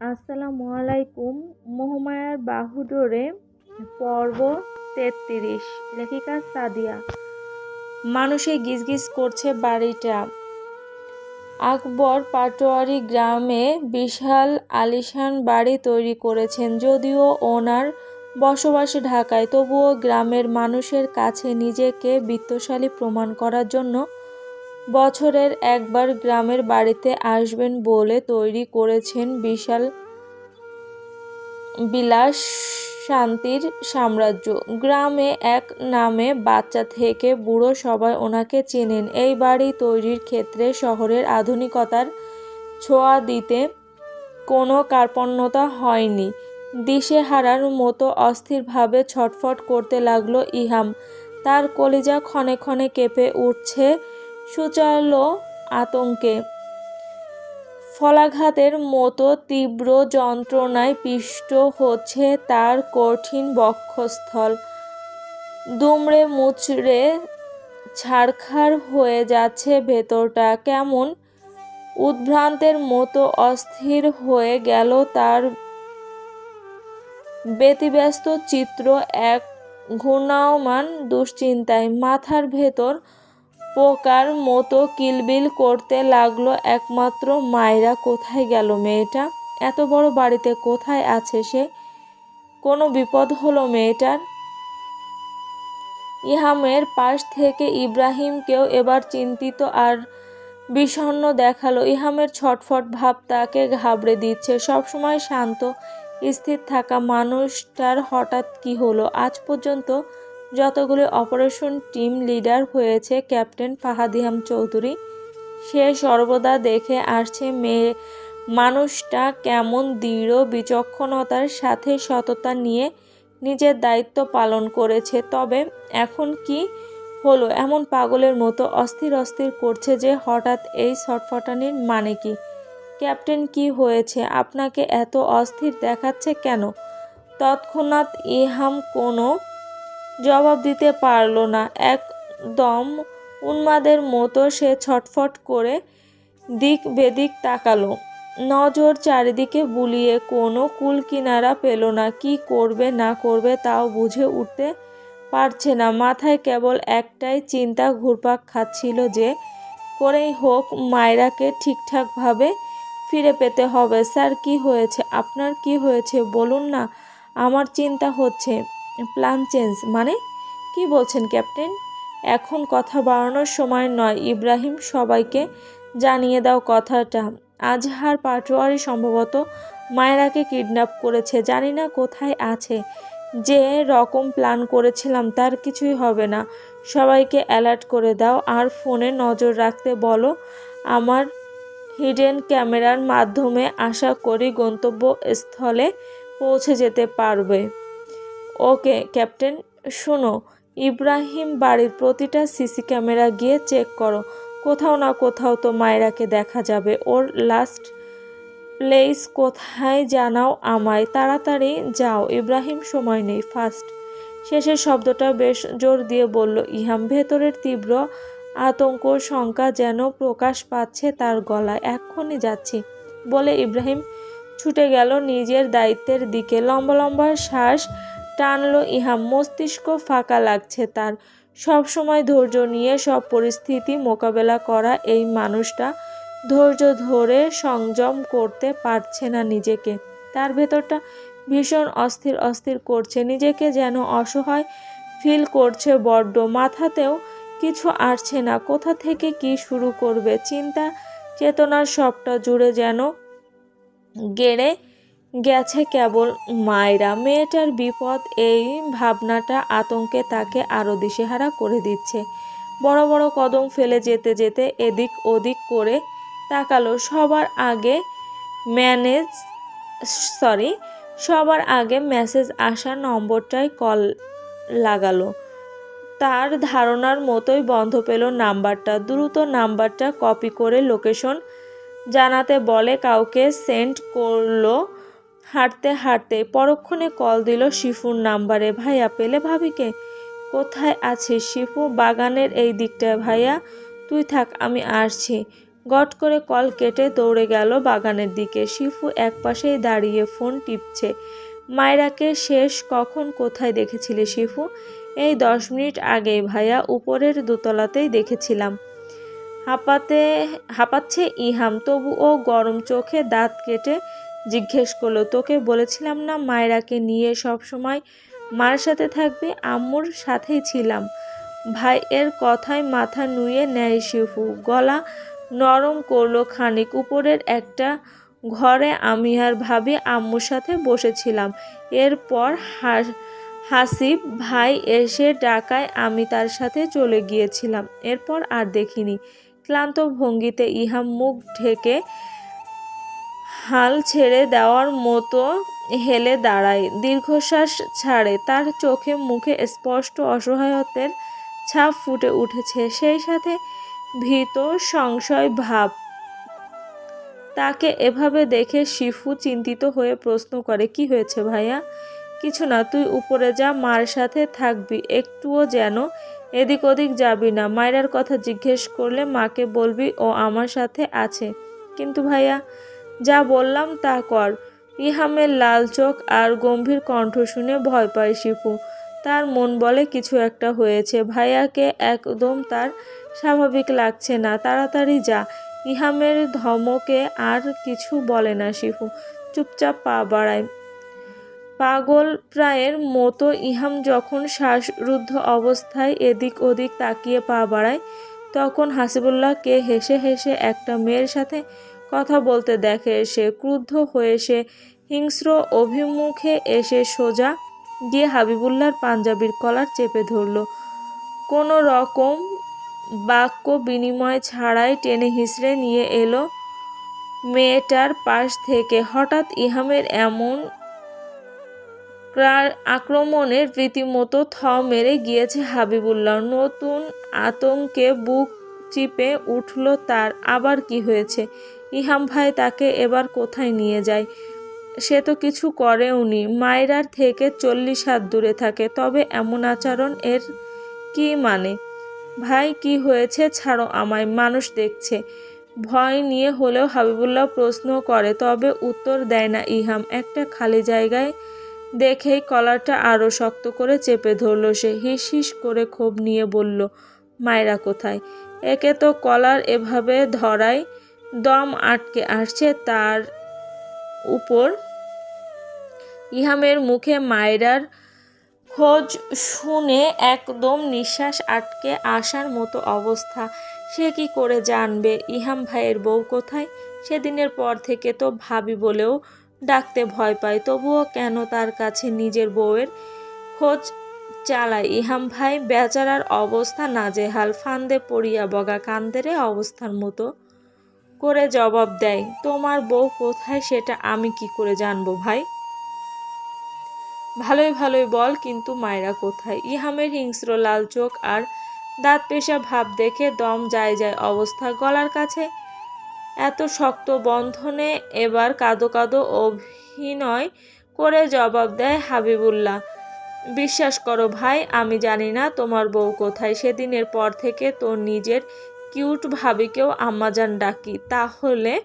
আসসালামু আলাইকুম, মহামায়ার বাহুডোরে পর্ব তেত্রিশ, লেখিকা সাদিয়া। মানুষে গিজগিজ করছে বাড়িটা। আকবর পাটোয়ারি গ্রামে বিশাল আলিশান বাড়ি তৈরি করেছেন যদিও ওনার বসবাস ঢাকায়, তবুও গ্রামের মানুষের কাছে নিজেকে বিত্তশালী প্রমাণ করার জন্য বছরের একবার গ্রামের বাড়িতে আসবেন বলে তৈরি করেছেন বিশাল বিলাস শান্তির সাম্রাজ্য। গ্রামে এক নামে বাচ্চা থেকে বুড়ো সবাই ওনাকে চেনেন। এই বাড়ি তৈরির ক্ষেত্রে শহরের আধুনিকতার ছোঁয়া দিতে কোনো কার্পণ্যতা হয়নি। দিশেহারার মতো অস্থিরভাবে ছটফট করতে লাগল ইহাম। তার কলিজা ক্ষণে ক্ষণে কেঁপে উঠছে সুচালো আতঙ্কে। ফলাঘাতের মতো তীব্র যন্ত্রণায় পিষ্ট হচ্ছে তার কঠিন বক্ষস্থল। দুমড়ে মুচড়ে ছাড়খাড় হয়ে যাচ্ছে ভেতরটা। কেমন উদ্ভ্রান্তের মতো অস্থির হয়ে গেল তার ব্যতিব্যস্ত চিত্র এক ঘূর্ণায়মান দুশ্চিন্তায়। মাথার ভেতর পোকার মতো কিলবিল করতে লাগল একমাত্র মায়েরা। কোথায় গেল মেয়েটা? এত বড় বাড়িতে কোথায় আছে সে? কোনো বিপদ হলো মেয়েটার? ইহামের পাশ থেকে ইব্রাহিমকেও এবার চিন্তিত আর বিষণ্ন দেখাল। ইহামের ছটফট ভাব তাকে ঘাবড়ে দিচ্ছে। সবসময় শান্ত, স্থির থাকা মানুষটার হঠাৎ কি হলো? আজ পর্যন্ত যতগুলি অপারেশন টিম লিডার হয়েছে, ক্যাপ্টেন ফাহাদিহাম চৌধুরী, সে সর্বদা দেখে আসছে মেয়ে মানুষটা কেমন দৃঢ়, বিচক্ষণতার সাথে সততা নিয়ে নিজের দায়িত্ব পালন করেছে। তবে এখন কি হলো? এমন পাগলের মতো অস্থির অস্থির করছে যে হঠাৎ এই ছটফটানির মানে কি? ক্যাপ্টেন, কি হয়েছে? আপনাকে এত অস্থির দেখাচ্ছে কেন? তৎক্ষণাৎ ইহাম কোনো জবাব দিতে পারল না। একদম উন্মাদের মতো সে ছটফট করে দিক বেদিক তাকালো। নজর চারিদিকে বুলিয়ে কোনো কুল কিনারা পেল না। কি করবে, না করবে তাও বুঝে উঠতে পারছে না। মাথায় কেবল একটাই চিন্তা ঘুরপাক খাচ্ছিল যে করেই হোক মায়রাকে ঠিকঠাকভাবে ফিরে পেতে হবে। স্যার, কি হয়েছে? আপনার কি হয়েছে? বলুন না। আমার চিন্তা হচ্ছে। প্ল্যান চেঞ্জ মানে? কি বলছেন, ক্যাপ্টেন? এখন কথা বাড়ানোর সময় নয়, ইব্রাহিম। সবাইকে জানিয়ে দাও কথাটা। আজহার পাটোয়ারি সম্ভবত মায়েরাকে কিডন্যাপ করেছে। জানি না কোথায় আছে। যে রকম প্ল্যান করেছিলাম, তার কিছুই হবে না। সবাইকে অ্যালার্ট করে দাও, আর ফোনে নজর রাখতে বলো, আমার হিডেন ক্যামেরার মাধ্যমে আশা করি গন্তব্যস্থলে পৌঁছে যেতে পারবে। ওকে, ক্যাপ্টেন, শোনো, ইব্রাহিম বাড়ির প্রতিটা সিসি ক্যামেরা গিয়ে চেক করো। কোথাও না কোথাও তো মায়েরাকে দেখা যাবে। ওর লাস্ট প্লেস কোথায় জানাও আমায়। তাড়াতাড়ি যাও, ইব্রাহিম সময় নেই ফার্স্ট শেষের শব্দটা বেশ জোর দিয়ে বলল, ইহাম, ভেতরের তীব্র আতঙ্ক, শঙ্কা যেন প্রকাশ পাচ্ছে তার গলায়। এক্ষুনি যাচ্ছি। বলে ইব্রাহিম ছুটে গেল নিজের দায়িত্বের দিকে। লম্বা লম্বা শ্বাস টানলো, ইহা মস্তিষ্ক ফাঁকা লাগছে তার। সব সময় ধৈর্য নিয়ে সব পরিস্থিতি মোকাবেলা করা এই মানুষটা ধৈর্য ধরে সংযম করতে পারছে না নিজেকে। তার ভেতরটা ভীষণ অস্থির অস্থির করছে, নিজেকে যেন অসহায় ফিল করছে বড্ড। মাথাতেও কিছু আসছে না, কোথা থেকে কি শুরু করবে? চিন্তা চেতনার সবটা জুড়ে যেন গেড়ে গেছে কেবল মায়েরা। মেয়েটার বিপদ, এই ভাবনাটা আতঙ্কে তাকে আরও দিশেহারা করে দিচ্ছে। বড় বড় কদম ফেলে যেতে যেতে এদিক ওদিক করে তাকালো। সবার আগে ম্যানেজ, সরি, সবার আগে মেসেজ আসা নম্বরটায় কল লাগালো। তার ধারণার মতোই বন্ধ পেল নাম্বারটা। দ্রুত নাম্বারটা কপি করে লোকেশন জানাতে বলে কাউকে সেন্ড করল হাঁটতে হাঁটতে পরক্ষণে কল দিল শিফুর নাম্বারে, ভাইয়া, পেলে ভাবিকে? কোথায় আছে শিফু? বাগানের এই দিকটায়, ভাইয়া। তুই থাক, আমি আসছি। গট করে কল কেটে দৌড়ে গেল বাগানের দিকে। শিফু একপাশেই দাঁড়িয়ে ফোন টিপছে, মায়রাকে শেষ কখন কোথায় দেখেছিলে শিফু? এই দশ মিনিট আগেই, ভাইয়া, উপরের দোতলাতেই দেখেছিলাম। হাঁপাতে, হাঁপাচ্ছে ইহাম, তবুও গরম চোখে দাঁত কেটে জিজ্ঞেস করল, তোকে বলেছিলাম না মায়রাকে নিয়ে সব সময় মার সাথে থাকবে? আম্মুর সাথেই ছিলাম। ভাই এর কথায় মাথা নুয়ে নেয় শিফু। গলা নরম করল খানিক। উপরের একটা ঘরে আমি আর ভাবি আম্মুর সাথে বসেছিলাম। এরপর হাস, হাসিব ভাই এসে ডাকায় আমি তার সাথে চলে গিয়েছিলাম। এরপর আর দেখিনি। ক্লান্ত ভঙ্গিতে ইহাম মুখ ঢেকে হাল ছেড়ে দেওয়ার মতো হেলে দাঁড়ায়, দীর্ঘশ্বাস ছাড়ে। তার চোখে মুখে স্পষ্ট অসহায়তের ছাপ ফুটে উঠেছে। সেই সাথে ভীত সংশয় ভাব। তাকে এভাবে দেখে শিফু চিন্তিত হয়ে প্রশ্ন করে, কি হয়েছে ভাইয়া? কিছু না, তুই উপরে যা, মার সাথে থাকবি। একটুও যেন এদিক ওদিক যাবি না। মায়েরার কথা জিজ্ঞেস করলে মাকে বলবি, ও আমার সাথে আছে। কিন্তু ভাইয়া যা বললাম তা কর। ইহামের লাল চোখ আর গম্ভীর কণ্ঠ শুনে ভয় পায় শিপু তার মন বলে কিছু একটা হয়েছে। ভাইয়াকে একদম তার স্বাভাবিক লাগছে না। তাড়াতাড়ি যা। ইহামের ধমকে আর কিছু বলে না শিফু। চুপচাপ পা বাড়ায়। পাগল প্রায়ের মতো ইহাম যখন শ্বাসরুদ্ধ অবস্থায় এদিক ওদিক তাকিয়ে পা বাড়ায়, তখন হাসিবুল্লাহকে হেসে হেসে একটা মেয়ের সাথে কথা বলতে দেখে সে ক্রুদ্ধ হয়ে সে হিংস্র অভিমুখে এসে সোজা গিয়ে হাবিবুল্লাহর পাঞ্জাবির কলার চেপে ধরল। কোনো রকম বাক্য বিনিময় ছাড়াই টেনে হিসড়ে নিয়ে এলো মেয়েটার পাশ থেকে। হঠাৎ ইহামের এমন আক্রমণের রীতিমতো থ মেরে গিয়েছে হাবিবুল্লাহ। নতুন আতঙ্কে বুক চিপে উঠল, তার আবার কি হয়েছে? ইহাম ভাই তাকে এবার কোথায় নিয়ে যায়? সে তো কিছু করেওনি মায়রার থেকে চল্লিশ হাত দূরে থাকে, তবে এমন আচরণ এর কি মানে? ভাই, কি হয়েছে ছাড়ো আমায়, মানুষ দেখছে। ভয় নিয়ে হলেও হাবিবুল্লাহ প্রশ্ন করে, তবে উত্তর দেয় না ইহাম। একটা খালি জায়গায় দেখেই কলারটা আরও শক্ত করে চেপে ধরল সে। হিস হিস করে ক্ষোভ নিয়ে বলল, মায়েরা কোথায়? একে তো কলার এভাবে ধরায় দম আটকে আসছে তার উপর। ইহামের মুখে মায়রার খোঁজ শুনে একদম নিঃশ্বাস আটকে আসার মতো অবস্থা। সে কি করে জানবে? ইহাম ভাইয়ের বউ কোথায়? সেদিনের পর থেকে তো ভাবি বলেও ডাকতে ভয় পায়। তবুও কেন তার কাছে নিজের বউয়ের খোঁজ চালায়? ইহাম ভাই বেচারার অবস্থা নাজেহাল। ফান্দে পড়িয়া বগা কান্দেরে অবস্থার মতো করে জবাব দেয়, তোমার বউ কোথায় সেটা আমি কি করে জানব ভাই? ভালোই ভালোই বল, কিন্তু মায়েরা কোথায়? ইহামের হিংস্র লাল চোখ আর দাঁত পেশা ভাব দেখে দম যায় যায় অবস্থা গলার কাছে। এত শক্ত বন্ধনে এবার কাদো কাদো অভিনয় করে জবাব দেয় হাবিবুল্লাহ। বিশ্বাস করো ভাই, আমি জানি না তোমার বউ কোথায়। সেদিনের পর থেকে তোর নিজের কিউট ভাবিকেও আম্মাজান ডাকি, তাহলে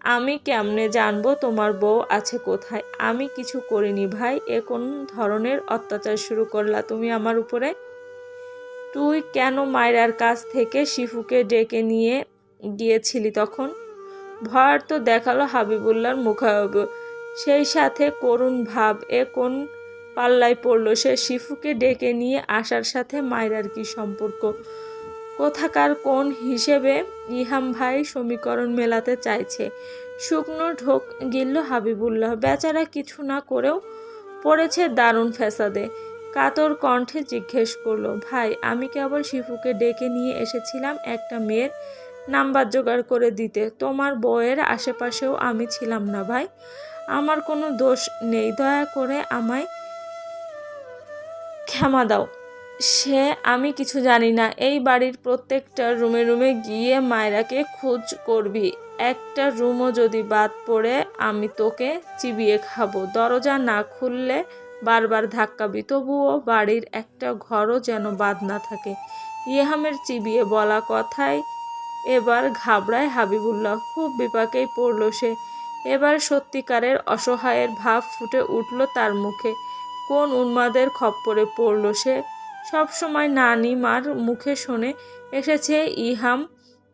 আমি কেমনে জানব তোমার বউ আছে কোথায়? আমি কিছু করিনি ভাই, এ কোন ধরনের অত্যাচার শুরু করলা তুমি আমার উপরে? তুই কেন মায়রার কাছ থেকে শিফুকে ডেকে নিয়ে গিয়েছিলি তখন? ভয়ার তো দেখাল হাবিবুল্লার মুখায়ব। সেই সাথে করুণ ভাব, এ কোন পাল্লায় পড়ল? সে শিফুকে ডেকে নিয়ে আসার সাথে মায়রার কি সম্পর্ক? কোথাকার কোন হিসেবে ইহাম ভাই সমীকরণ মেলাতে চাইছে। শুকনো ঢোক গিলল হাবিবুল্লাহ। বেচারা কিছু না করেও পড়েছে দারুণ ফ্যাসাদে। কাতর কণ্ঠে জিজ্ঞেস করল, ভাই, আমি কেবল শিফুকে ডেকে নিয়ে এসেছিলাম একটা মেয়ের নাম্বার জোগাড় করে দিতে। তোমার বউয়ের আশেপাশেও আমি ছিলাম না ভাই। আমার কোনো দোষ নেই। দয়া করে আমায় ক্ষমা দাও। সে, আমি কিছু জানি না। এই বাড়ির প্রত্যেকটা রুমে রুমে গিয়ে মায়রাকে খোঁজ করবি। একটা রুমও যদি বাদ পড়ে, আমি তোকে চিবিয়ে খাব। দরজা না খুললে বারবার ধাক্কাবি তবুও বাড়ির একটা ঘরও যেন বাদ না থাকে। ইহামের চিবিয়ে বলা কথায় এবার ঘাবড়ায় হাবিবুল্লাহ। খুব বিপাকেই পড়ল সে। এবার সত্যিকারের অসহায়ের ভাব ফুটে উঠল তার মুখে। কোন উন্মাদের খপ্পরে পড়ল সে? সবসময় নানি মার মুখে শোনে এসেছে, ইহাম,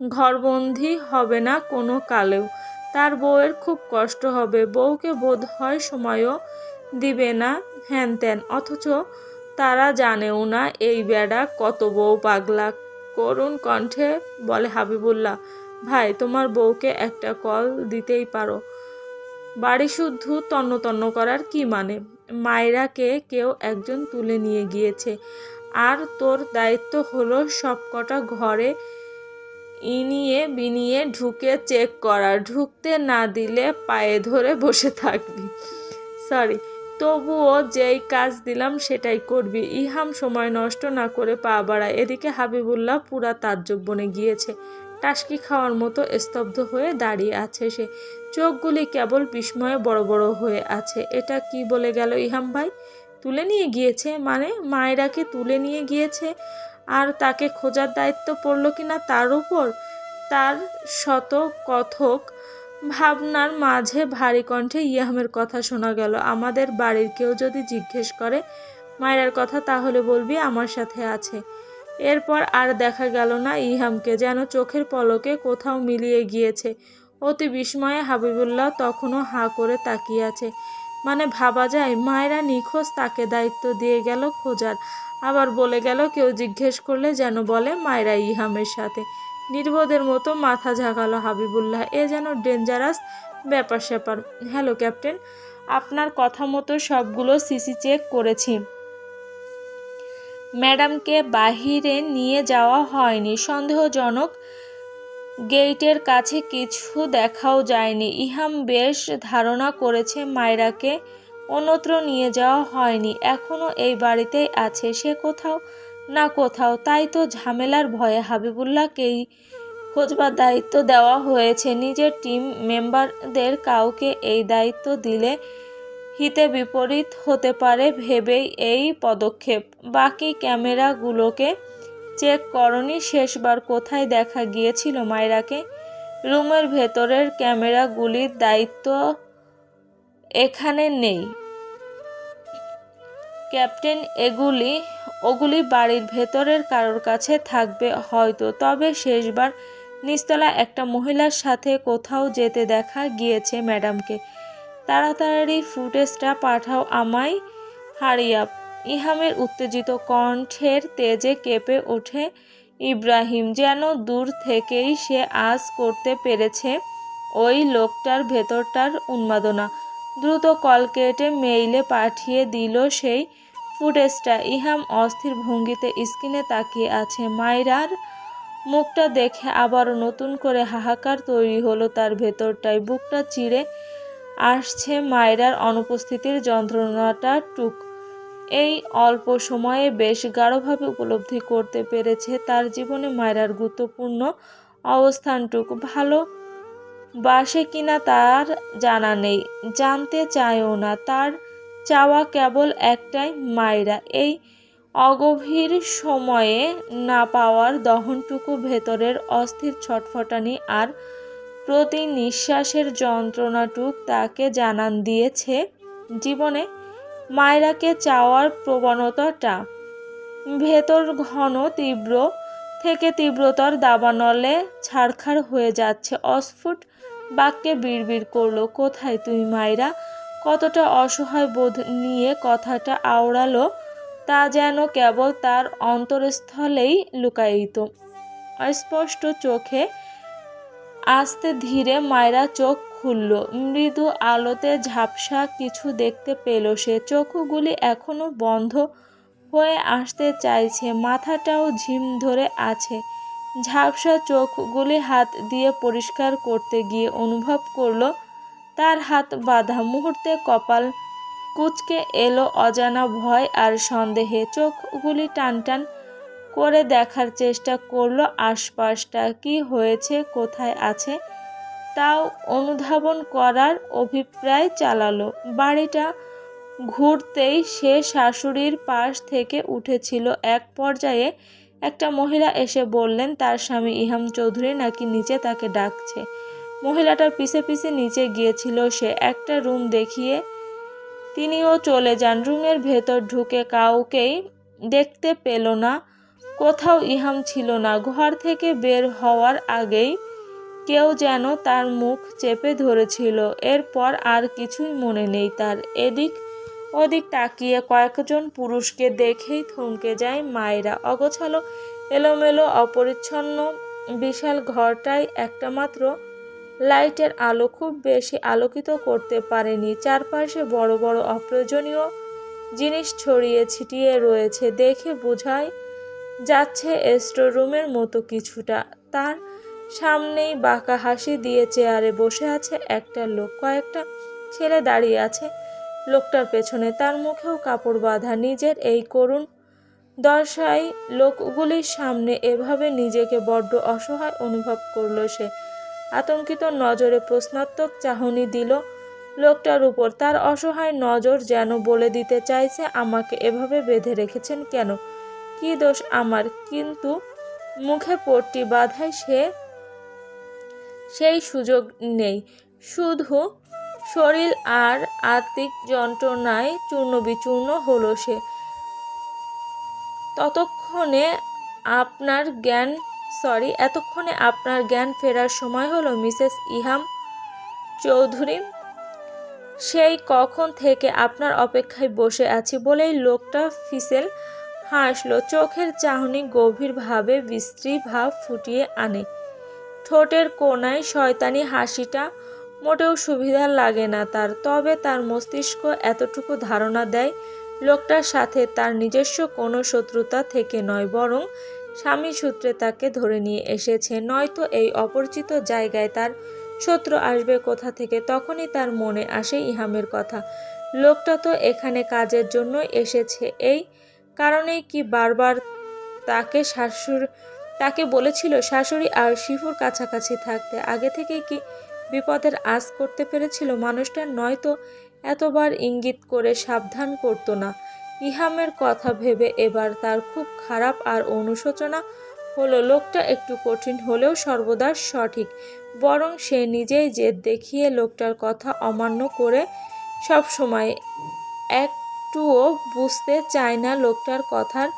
ঘরবন্দি হবে না কোনো কালেও। তার বউয়ের খুব কষ্ট হবে। বউকে বোধ হয় সময়ও দিবে না হ্যান ত্যান। অথচ তারা জানেও না এই বেড়া কত বউ পাগলা। করুণ কণ্ঠে বলে হাবিবুল্লাহ, ভাই, তোমার বউকে একটা কল দিতেই পারো। বাড়ি শুদ্ধ তন্ন তন্ন করার কি মানে? মায়েরাকে কেউ একজন তুলে নিয়ে গিয়েছে। আর তোর দায়িত্ব হলো সবকটা ঘরে ইনিয়ে বিনিয়ে ঢুকে চেক করা। ঢুকতে না দিলে পায়ে ধরে বসে থাকবি। সরি, তবুও যেই কাজ দিলাম সেটাই করবি। ইহাম সময় নষ্ট না করে পা বাড়ায়। এদিকে হাবিবুল্লাহ পুরা তাজ্জব বনে গিয়েছে। টাসকি খাওয়ার মতো স্তব্ধ হয়ে দাঁড়িয়ে আছে সে। চোখগুলি কেবল বিস্ময়ে বড় বড় হয়ে আছে। এটা কি বলে গেল ইহাম ভাই? তুলে নিয়ে গিয়েছে। মানে মায়েরাকে তুলে নিয়ে গিয়েছে। আর তাকে খোঁজার দায়িত্ব পড়ল কিনা তার উপর তার শত কথক ভাবনার মাঝে ভারী কণ্ঠে ইয়াহামের কথা শোনা গেল। আমাদের বাড়ির কেউ যদি জিজ্ঞেস করে মায়ের কথা, তাহলে বলবি আমার সাথে আছে এরপর আর দেখা গেল না ইহামকে যেন চোখের পলকে কোথাও মিলিয়ে গিয়েছে। অতি বিস্ময়ে হাবিবুল্লাহ তখনও হাঁ করে তাকিয়ে আছে। মানে ভাবা যায়, মায়েরা নিখোঁজ তাকে দায়িত্ব দিয়ে গেল খোঁজার। আবার বলে গেল, কেউ জিজ্ঞেস করলে যেন বলে, মায়েরা ইহামের সাথে। নির্বোধের মতো মাথা ঝাঁকালো হাবিবুল্লাহ। এ যেন ডেঞ্জারাস ব্যাপার স্যাপার হ্যালো, ক্যাপ্টেন, আপনার কথা মতো সবগুলো সিসি চেক করেছি। ম্যাডামকে বাহিরে নিয়ে যাওয়া হয়নি। সন্দেহজনক গেইটের কাছে কিছু দেখাও যায়নি। ইহাম বেশ ধারণা করেছে মায়রাকে অন্যত্র নিয়ে যাওয়া হয়নি। এখনও এই বাড়িতেই আছে, সে কোথাও না কোথাও। তাই তো ঝামেলার ভয়ে হাবিবুল্লাহকেই খোঁজবার দায়িত্ব দেওয়া হয়েছে। নিজের টিম মেম্বারদের কাউকে এই দায়িত্ব দিলে হিতে বিপরীত হতে পারে ভেবেই এই পদক্ষেপ। বাকি ক্যামেরাগুলোকে চেক করনি, শেষবার কোথায় দেখা গিয়েছিল মায়রাকে? রুমের ভেতরের ক্যামেরাগুলির দায়িত্ব এখানে নেই। ক্যাপ্টেন, এগুলি, ওগুলি বাড়ির ভেতরের কারোর কাছে থাকবে হয়তো, তবে শেষবার নিস্তলা একটা মহিলার সাথে কোথাও যেতে দেখা গিয়েছে ম্যাডামকে। তাড়াতাড়ি ফুটেজটা পাঠাও আমায়, হারিয়া ইহামের উত্তেজিত কণ্ঠের তেজে কেঁপে ওঠে ইব্রাহিম, যেন দূর থেকেই সে আজ করতে পেরেছে ওই লোকটার ভেতরটার উন্মাদনা। দ্রুত কল কেটে মেইলে পাঠিয়ে দিল সেই ফুটেজটা। ইহাম অস্থির ভঙ্গিতে স্ক্রিনে তাকিয়ে আছে। মাইরার মুখটা দেখে আবারও নতুন করে হাহাকার তৈরি হলো তার ভেতরটায়। বুকটা চিড়ে আসছে মায়রার অনুপস্থিতির যন্ত্রণাটা টুক এই অল্প সময়ে বেশ গাঢ়ভাবে উপলব্ধি করতে পেরেছে তার জীবনে মায়রার গুরুত্বপূর্ণ অবস্থানটুকু। ভালো বাসে কিনা তার জানা নেই, জানতে চায়ও না। তার চাওয়া কেবল একটাই, মায়রা। এই অগভীর সময়ে না পাওয়ার দহনটুকু ভেতরের অস্থির ছটফটানি আর প্রতি নিঃশ্বাসের যন্ত্রণাটুক তাকে জানান দিয়েছে জীবনে মায়রাকে চাওয়ার প্রবণতাটা। ভেতর ঘন তীব্র থেকে তীব্রতর দাবানলে ছাড়খাড় হয়ে যাচ্ছে। অস্ফুট বাক্যে বিড়বিড় করল, কোথায় তুই মায়রা? কতটা অসহায় বোধ নিয়ে কথাটা আওড়ালো তা যেন কেবল তার অন্তরস্থলেই লুকায়িত। অস্পষ্ট চোখে আস্তে ধীরে মায়রা চোখ খুলল। মৃদু আলোতে ঝাপসা কিছু দেখতে পেল সে। চোখগুলি এখনও বন্ধ হয়ে আসতে চাইছে। মাথাটাও ঝিম ধরে আছে। ঝাপসা চোখগুলি হাত দিয়ে পরিষ্কার করতে গিয়ে অনুভব করল, তার হাত বাঁধা মুহূর্তে কপাল কুচকে এলো অজানা ভয় আর সন্দেহে। চোখগুলি টান টান করে দেখার চেষ্টা করল আশপাশটা। কি হয়েছে? কোথায় আছে? তাও অনুধাবন করার অভিপ্রায় চালালো। বাড়িটা ঘুরতেই সে শাশুড়ির পাশ থেকে উঠেছিল। এক পর্যায়ে একটা মহিলা এসে বললেন, তার স্বামী ইহাম চৌধুরী নাকি নিচে তাকে ডাকছে? মহিলাটার পিছে পিছে নিচে গিয়েছিল সে। একটা রুম দেখিয়ে তিনিও চলে যান। রুমের ভেতর ঢুকে কাউকেই দেখতে পেল না। কোথাও ইহাম ছিল না। ঘর থেকে বের হওয়ার আগেই কেউ যেন তার মুখ চেপে ধরেছিল। এরপর আর কিছুই মনে নেই তার। এদিক ওদিক তাকিয়ে কয়েকজন পুরুষকে দেখেই থমকে যায় মায়েরা। অগোছালো, এলোমেলো, অপরিচ্ছন্ন, বিশাল ঘরটায় একটা মাত্র লাইটের আলো খুব বেশি আলোকিত করতে পারেনি। চারপাশে বড় বড় অপ্রয়োজনীয় জিনিস ছড়িয়ে ছিটিয়ে রয়েছে। দেখে বোঝায় যাচ্ছে স্টোররুমের মতো কিছুটা। তার সামনেই বাঁকা হাসি দিয়ে চেয়ারে বসে আছে একটা লোক। কয়েকটা ছেলে দাঁড়িয়ে আছে। লোকটার পেছনে তার মুখেও কাপড় বাঁধা। নিজের এই করুণ দশায় লোকগুলির সামনে এভাবে নিজেকে বড্ড অসহায় অনুভব করল সে। আতঙ্কিত নজরে প্রশ্নাত্মক চাহনি দিল। লোকটার উপর তার অসহায় নজর যেন বলে দিতে চাইছে, আমাকে এভাবে বেঁধে রেখেছেন কেন? কি দোষ আমার? কিন্তু মুখে পট্টি বাধায় সে সেই সুযোগ নেই। শুধু শরীর আর আত্মিক যন্ত্রণায় চূর্ণ বিচূর্ণ হলো সে। ততক্ষণে আপনার জ্ঞান, সরি, এতক্ষণে আপনার জ্ঞান ফেরার সময় হলো মিসেস ইহাম চৌধুরী। সেই কখন থেকে আপনার অপেক্ষায় বসে আছি বলেই লোকটা ফিসেল হাসলো। চোখের চাহনি গভীরভাবে, বিশ্রী ভাব ফুটিয়ে আনে। ঠোঁটের কোনায় শয়তানি হাসিটা মোটেও সুবিধার লাগে না তার। তবে তার মস্তিষ্ক এতটুকু ধারণা দেয়, লোকটার সাথে তার নিজস্ব কোনো শত্রুতা থেকে নয়, বরং স্বামী সূত্রে তাকে ধরে নিয়ে এসেছে। নয়তো এই অপরিচিত জায়গায় তার শত্রু আসবে কোথা থেকে, তখনই তার মনে আসে ইহামের কথা। লোকটা তো এখানে কাজের জন্য এসেছে, এই কারণেই কি বারবার তাকে শাশুর তাকে বলেছিল, শাশুড়ি আর শিফুর কাছাকাছি থাকতে। আগে থেকে কি বিপদের আশ করতে পেরেছিল মানুষটা? নয়তো এতবার ইঙ্গিত করে সাবধান করতো না। ইহামের কথা ভেবে এবার তার খুব খারাপ আর অনুশোচনা হলো। লোকটা একটু কঠিন হলেও সর্বদা সঠিক। বরং সে নিজেই জেদ দেখিয়ে লোকটার কথা অমান্য করে সব সময় একটুও বুঝতে চায় না লোকটার কথার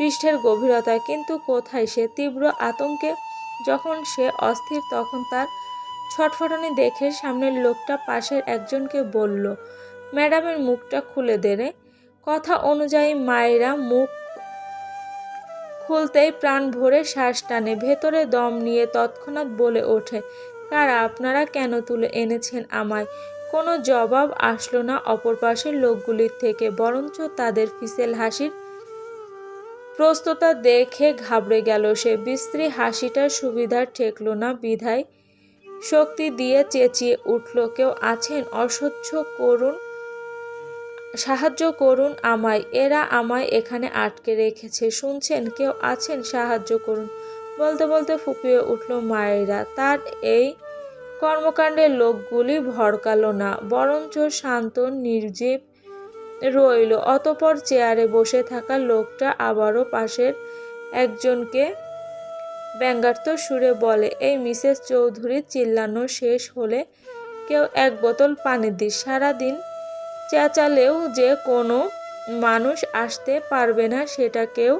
পৃষ্ঠের গভীরতা, কিন্তু কোথায় সে তীব্র আতঙ্কে যখন সে অস্থির, তখন তার ছটফটানি দেখে সামনের লোকটা পাশের একজনকে বলল, ম্যাডামের মুখটা খুলে দেরে কথা অনুযায়ী মায়েরা মুখ খুলতেই প্রাণ ভরে শ্বাস টানে। ভেতরে দম নিয়ে তৎক্ষণাৎ বলে ওঠে, কারা আপনারা কেন তুলে এনেছেন আমায়? কোনো জবাব আসলো না অপর পাশের লোকগুলির থেকে, বরঞ্চ তাদের ফিসেল হাসির প্রস্তুতা দেখে ঘাবড়ে গেল সে। বিস্ত্রী হাসিটার সুবিধার ঠেকল না বিধায়। শক্তি দিয়ে চেঁচিয়ে উঠল, কেউ আছেন? অসহ্য করুন, সাহায্য করুন আমায়। এরা আমায় এখানে আটকে রেখেছে। শুনছেন? কেউ আছেন? সাহায্য করুন। বলতে বলতে ফুপিয়ে উঠল মায়েরা। তার এই কর্মকাণ্ডের লোকগুলি ভড়কালো না, বরঞ্চ শান্ত, নির্জীব রইল। অতপর চেয়ারে বসে থাকা লোকটা আবারও পাশের একজনকে ব্যঙ্গার্ত সুরে বলে, এই মিসেস চৌধুরীর চিল্লানো শেষ হলে কেউ এক বোতল পানি দিস। সারাদিন চেঁচালেও যে কোনো মানুষ আসতে পারবে না, সেটা কেউ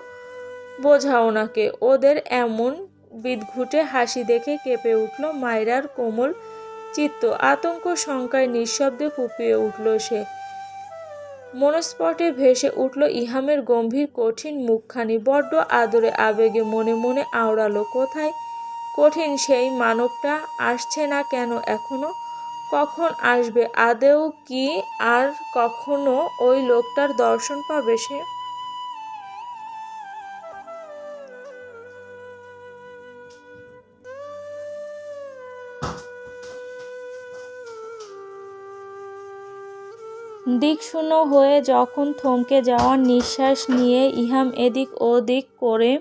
বোঝাও নাকে ওদের এমন বিদঘুটে হাসি দেখে কেঁপে উঠল মায়রার কোমল চিত্ত। আতঙ্ক, শঙ্কায় নিঃশব্দে কুপিয়ে উঠল সে। মনস্পটে ভেসে উঠল ইহামের গম্ভীর, কঠিন মুখখানি। বড্ড আদরে আবেগে মনে মনে আওড়ালো, কোথায়? কঠিন সেই মানবটা আসছে না কেন এখনও? কখন আসবে? আদেও কি আর কখনো ওই লোকটার দর্শন পাবে সে? দিকশূন্য হয়ে যখন থমকে যাওয়ার নিঃশ্বাস নিয়ে ইহাম এদিক ওদিক করে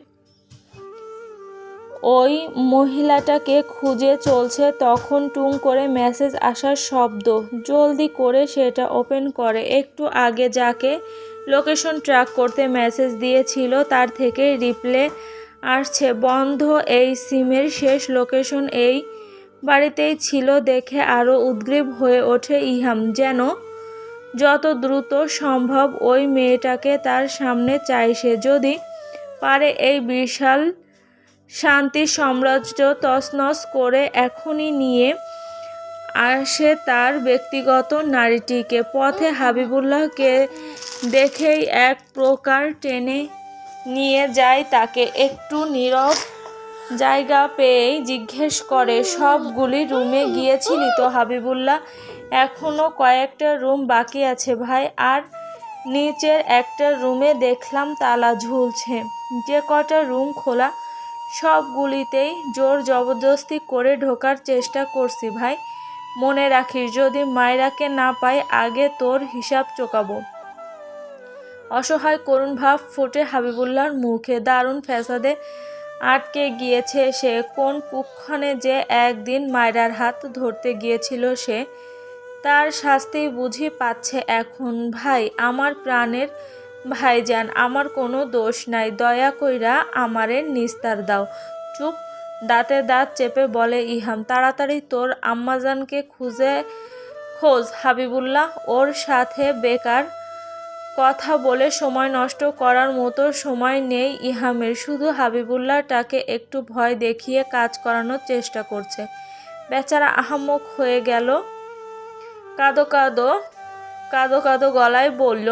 ওই মহিলাটাকে খুঁজে চলছে, তখন টুং করে মেসেজ আসার শব্দ। জলদি করে সেটা ওপেন করে। একটু আগে যাকে লোকেশন ট্র্যাক করতে মেসেজ দিয়েছিল, তার থেকে রিপ্লে আসছে, বন্ধ এই সিমের শেষ লোকেশন এই বাড়িতেই ছিল দেখে আরও উদ্গ্রীব হয়ে ওঠে ইহাম, যেন যত দ্রুত সম্ভব ওই মেয়েটাকে তার সামনে চাইছে যদি পারে এই বিশাল শান্তি সাম্রাজ্য তছনছ করে এখনই নিয়ে আসে তার ব্যক্তিগত নারীটিকে। পথে হাবিবুল্লাহকে দেখেই এক প্রকার টেনে নিয়ে যায় তাকে। একটু নীরব জায়গা পেয়েই জিজ্ঞেস করে, সবগুলি রুমে গিয়েছিলি তো হাবিবুল্লাহ? এখনও কয়েকটা রুম বাকি আছে ভাই, আর নিচের একটা রুমে দেখলাম তালা ঝুলছে। যে কটা রুম খোলা, সবগুলিতেই জোর জবরদস্তি করে ঢোকার চেষ্টা করছি ভাই। মনে রাখিস, যদি মায়রাকে না পাই, আগে তোর হিসাব চোকাবো। অসহায় করুণ ভাব ফুটে হাবিবুল্লাহর মুখে। দারুণ ফ্যাসাদে আটকে গিয়েছে সে। কোন কুক্ষণে যে একদিন মায়রার হাত ধরতে গিয়েছিল সে তার শাস্তি বুঝি পাচ্ছে এখন। ভাই, আমার প্রাণের ভাইজান, আমার কোনো দোষ নাই। দয়া কইরা আমারে নিস্তার দাও। চুপ, দাঁতে দাঁত চেপে বলে ইহাম, তাড়াতাড়ি তোর আম্মাজানকে খুঁজে খোঁজ, হাবিবুল্লাহ। ওর সাথে বেকার কথা বলে সময় নষ্ট করার মতো সময় নেই ইহামের। শুধু হাবিবুল্লাহটাকে একটু ভয় দেখিয়ে কাজ করানোর চেষ্টা করছে। বেচারা আহাম্মক হয়ে গেল। কাদো, কাঁদো কাঁদো কাঁদো গলায় বলল,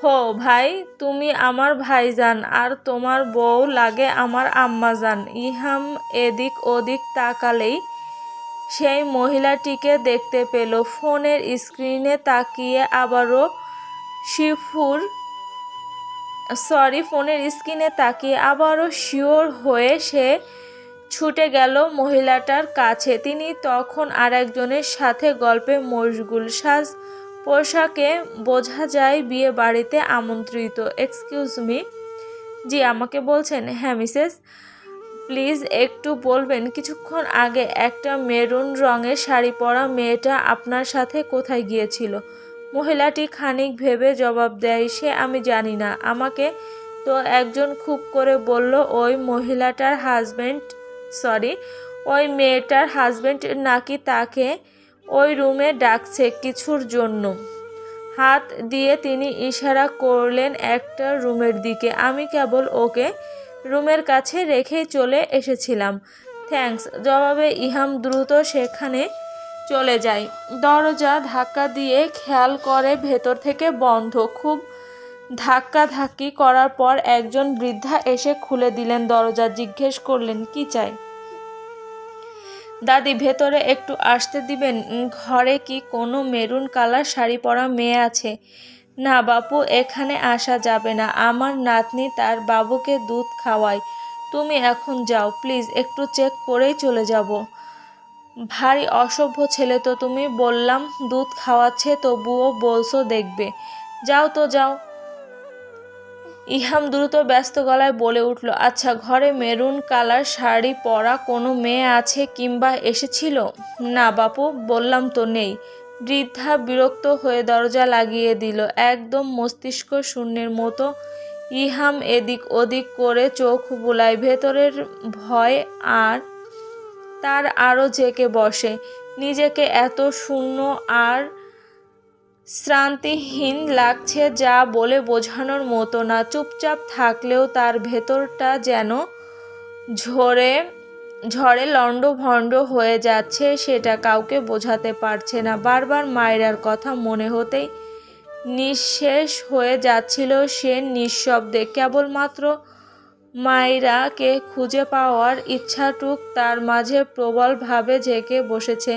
হো, ভাই, তুমি আমার ভাইজান, আর তোমার বউ লাগে আমার আম্মাজান। ইহাম এদিক ওদিক তাকালেই সেই মহিলাটিকে দেখতে পেল। ফোনের স্ক্রিনে তাকিয়ে আবারও শিফুর, সরি, ফোনের স্ক্রিনে তাকিয়ে আবারও শিওর হয়ে সে ছুটে গেল মহিলাটার কাছে। তিনি তখন আরেকজনের সাথে গল্পে মশগুল সাজ পোশাকে বোঝা যায় বিয়ে বাড়িতে আমন্ত্রিত। এক্সকিউজ মি জি, আমাকে বলছেন? হ্যাঁ মিসেস, প্লিজ একটু বলবেন, কিছুক্ষণ আগে একটা মেরুন রঙের শাড়ি পরা মেয়েটা আপনার সাথে কোথায় গিয়েছিল? মহিলাটি খানিক ভেবে জবাব দেয়, সে আমি জানি না। আমাকে তো একজন খুব করে বলল, ওই মহিলাটার হাজব্যান্ড সরি, ওই মেয়েটার হাজব্যান্ড নাকি তাকে ওই রুমে ডাকছে কিছুর জন্য। হাত দিয়ে তিনি ইশারা করলেন একটা রুমের দিকে। আমি কেবল ওকে রুমের কাছে রেখেই চলে এসেছিলাম। থ্যাঙ্কস, জবাবে ইহাম দ্রুত সেখানে চলে যায়। দরজা ধাক্কা দিয়ে খেয়াল করে ভেতর থেকে বন্ধ। খুব ধাক্কা ধাক্কি করার পর একজন বৃদ্ধা এসে খুলে দিলেন দরজা, জিজ্ঞেস করলেন, কি চাই? দাদি, ভেতরে একটু আসতে দিবেন। ঘরে কি কোনো মেরুন কালার শাড়ি পরা মেয়ে আছে? না বাপু, এখানে আসা যাবে না। আমার নাতনি তার বাবুকে দুধ খাওয়ায়। তুমি এখন যাও, প্লিজ, একটু চেক করেই চলে যাব। ভারী অসভ্য ছেলে তো তুমি, বললাম দুধ খাওয়াচ্ছে, তবুও বলছো দেখবে। যাও তো, যাও। ইহাম দ্রুত ব্যস্ত গলায় বলে উঠল আচ্ছা ঘরে মেরুন কালার শাড়ি পরা কোনো মেয়ে আছে কিংবা এসেছিল? না বাপু, বললাম তো নেই। বৃদ্ধা বিরক্ত হয়ে দরজা লাগিয়ে দিল, একদম মস্তিষ্ক শূন্যের মতো। ইহাম এদিক ওদিক করে চোখ বুলায় ভেতরের ভয় আর তার আরও জেকে বসে। নিজেকে এত শূন্য আর শ্রান্তিহীন লাগছে যা বলে বোঝানোর মতো না। চুপচাপ থাকলেও তার ভেতরটা যেন ঝরে ঝড়ে লণ্ডভণ্ড হয়ে যাচ্ছে, সেটা কাউকে বোঝাতে পারছে না। বারবার মায়রার কথা মনে হতেই নিঃশেষ হয়ে যাচ্ছিল সে নিঃশব্দে। কেবলমাত্র মায়রাকে খুঁজে পাওয়ার ইচ্ছাটুক তার মাঝে প্রবলভাবে ঝেঁকে বসেছে।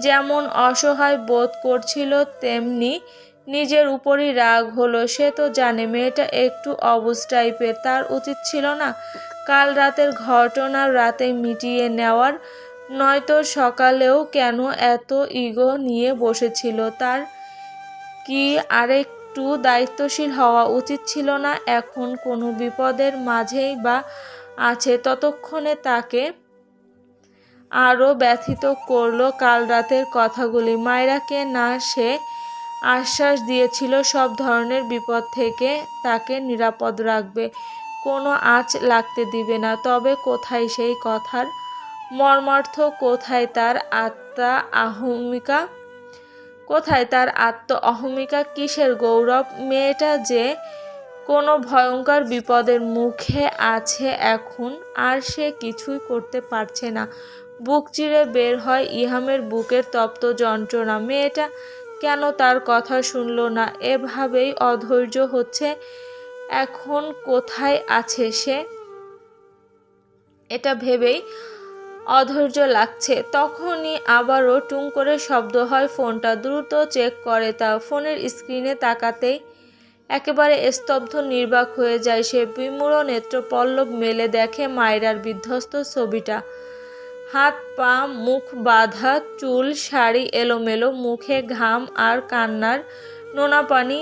যেমন অসহায় বোধ করছিল, তেমনি নিজের উপরই রাগ হলো। সে তো জানে, মেয়েটা একটু অবুজ টাইপের, তার উচিত ছিল না কাল রাতের ঘটনা রাতে মিটিয়ে নেওয়ার, নয়তো সকালেও কেন এত ইগো নিয়ে বসেছিল। তার কি আরেকটু দায়িত্বশীল হওয়া উচিত ছিল না? এখন কোনো বিপদের মাঝেই বা আছে, ততক্ষণে তাকে আরও ব্যথিত করল কাল রাতের কথাগুলি। মায়রাকে না সে আশ্বাস দিয়েছিল সব ধরনের বিপদ থেকে তাকে নিরাপদ রাখবে, কোনো আঁচ লাগতে দিবে না। তবে কোথায় সেই কথার মর্মার্থ, কোথায় তার আত্মা আহমিকা, কোথায় তার আত্ম অহমিকা, কিসের গৌরব? মেয়েটা যে কোনো ভয়ঙ্কর বিপদের মুখে আছে এখন, আর সে কিছুই করতে পারছে না। বুক চিরে বের হয় ইহামের বুকের তপ্ত যন্ত্রণা। মেয়েটা কেন তার কথা শুনল না? এভাবেই অধৈর্য হচ্ছে। এখন কোথায় আছে সে? এটা ভেবেই অধৈর্য লাগছে। তখনই আবারও টুং করে শব্দ হয় ফোনটা। দ্রুত চেক করে তা। ফোনের স্ক্রিনে তাকাতেই একেবারে স্তব্ধ নির্বাক হয়ে যায় সে। বিমূঢ় নেত্র পল্লব মেলে দেখে মায়রার বিধ্বস্ত ছবিটা। হাত, পা, মুখ বাঁধা, চুল, শাড়ি, এলোমেলো, মুখে ঘাম আর কান্নার নোনা পানি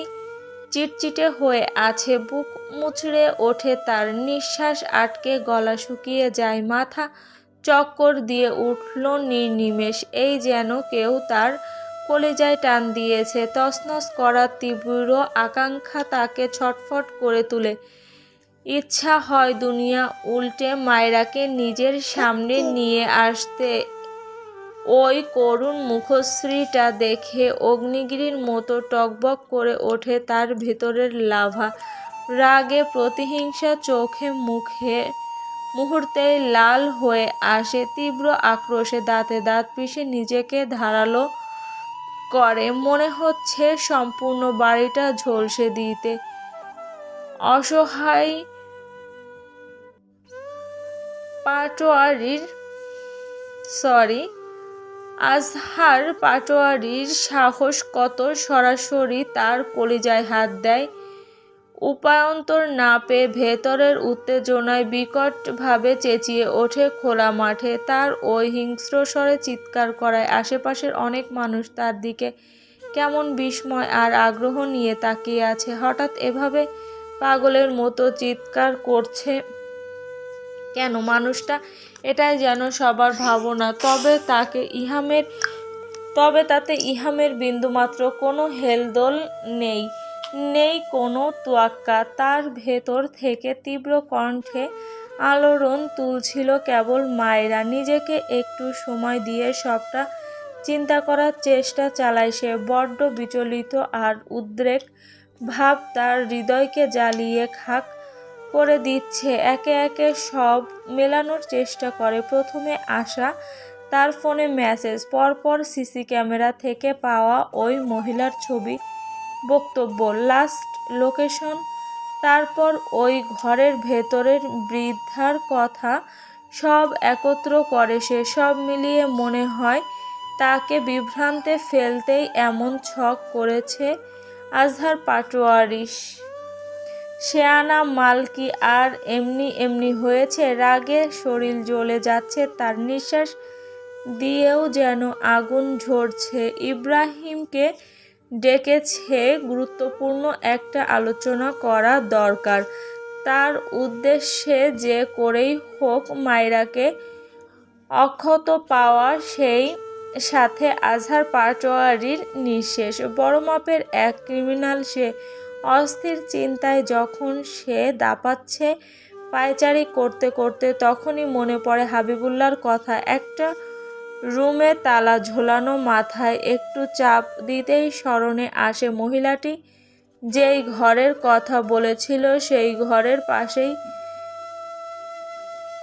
চিটচিটে হয়ে আছে। বুক মুচড়ে ওঠে তার নিঃশ্বাস আটকে, গলা শুকিয়ে যায়, মাথা চক্কর দিয়ে উঠল নির্নিমেষ। এই যেন কেউ তার কলেজায় টান দিয়েছে। তসনস করার তীব্র আকাঙ্ক্ষা তাকে ছটফট করে তুলে ইচ্ছা হয় দুনিয়া উল্টে মায়রাকে নিজের সামনে নিয়ে আসতে। ওই করুণ মুখশ্রীটা দেখে অগ্নিগিরির মতো টকবক করে ওঠে তার ভেতরের লাভা। রাগে প্রতিহিংসা চোখে মুখে মুহূর্তে লাল হয়ে আসে, তীব্র আক্রোশে দাঁতে দাঁত পিষে নিজেকে ধারালো করে। মনে হচ্ছে সম্পূর্ণ বাড়িটা ঝলসে দিতে। অসহায় পাটোয়ারির সরি আজহার পাটোয়ারির সাহস কত সরাসরি তার কলিজায় হাত দেয়। উপায়ন্তর না পেয়ে ভেতরের উত্তেজনায় বিকটভাবে চেঁচিয়ে ওঠে খোলা মাঠে। তার ওই হিংস্র স্বরে চিৎকার করায় আশেপাশের অনেক মানুষ তার দিকে কেমন বিস্ময় আর আগ্রহ নিয়ে তাকিয়ে আছে। হঠাৎ এভাবে পাগলের মতো চিৎকার করছে কেন মানুষটা এটাই যেন সবার ভাবনা। তবে তাকে ইহামের, তবে তাতে ইহামের বিন্দুমাত্র কোনো হেলদোল নেই নেই কোনো তোয়াক্কা। তার ভেতর থেকে তীব্র কণ্ঠে আলোড়ন তুলছিল কেবল মায়েরা। নিজেকে একটু সময় দিয়ে সবটা চিন্তা করার চেষ্টা চালায় সে। বড্ড বিচলিত আর উদ্রেক ভাব তার হৃদয়কে জ্বালিয়ে খাক করে দিচ্ছে। একে একে সব মেলানোর চেষ্টা করে। প্রথমে আসা তার ফোনে মেসেজ, পরপর সিসি ক্যামেরা থেকে পাওয়া ওই মহিলার ছবি, বক্তব্য, লাস্ট লোকেশন, তারপর ওই ঘরের ভেতরের বৃদ্ধার কথা সব একত্র করে। সে সব মিলিয়ে মনে হয় তাকে বিভ্রান্তে ফেলতেই এমন ছক করেছে আজহার পাটোয়ারিস শেয়ানা, মালকি আর এমনি এমনি হয়েছে। রাগে শরীর জ্বলে যাচ্ছে, তার নিঃশ্বাস দিয়েও যেন আগুন ঝরছে। ইব্রাহিমকে ডেকেছে গুরুত্বপূর্ণ একটা আলোচনা করা দরকার। তার উদ্দেশ্যে যে করেই হোক, মায়রাকে অক্ষত পাওয়া সেই সাথে আজহার পাটোয়ারির নিঃশেষ। বড় মাপের এক ক্রিমিনাল সে অস্থির চিন্তায় যখন সে দাপাচ্ছে, পায়চারি করতে করতে তখনই মনে পড়ে হাবিবুল্লার কথা। একটা রুমে তালা ঝোলানো মাথায় একটু চাপ দিতেই স্মরণে আসে মহিলাটি। যেই ঘরের কথা বলেছিল, সেই ঘরের পাশেই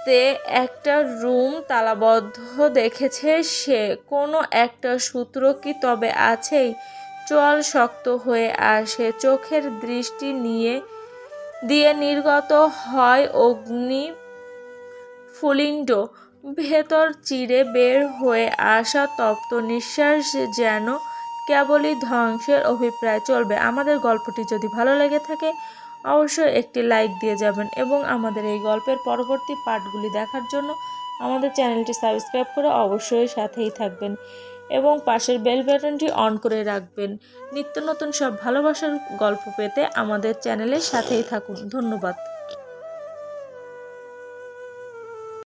তে একটা রুম তালাবদ্ধ দেখেছে সে। কোনো একটা সূত্র কি তবে আছেই? চোয়াল শক্ত হয়ে আসে। চোখের দৃষ্টি নিয়ে, দিয়ে নির্গত হয় অগ্নি ফুলিণ্ড। ভেতর চিরে বের হয়ে আসা তপ্ত নিঃশ্বাস যেন কেবলই ধ্বংসের অভিপ্রায় চলবে। আমাদের গল্পটি যদি ভালো লেগে থাকে, অবশ্যই একটি লাইক দিয়ে যাবেন এবং আমাদের এই গল্পের পরবর্তী পার্টগুলি দেখার জন্য আমাদের চ্যানেলটি সাবস্ক্রাইব করে অবশ্যই সাথেই থাকবেন। এবং পাশের বেল বাটনটি অন করে রাখবেন। নিত্য নতুন সব ভালোবাসার গল্প পেতে আমাদের চ্যানেলের সাথেই থাকুন। ধন্যবাদ।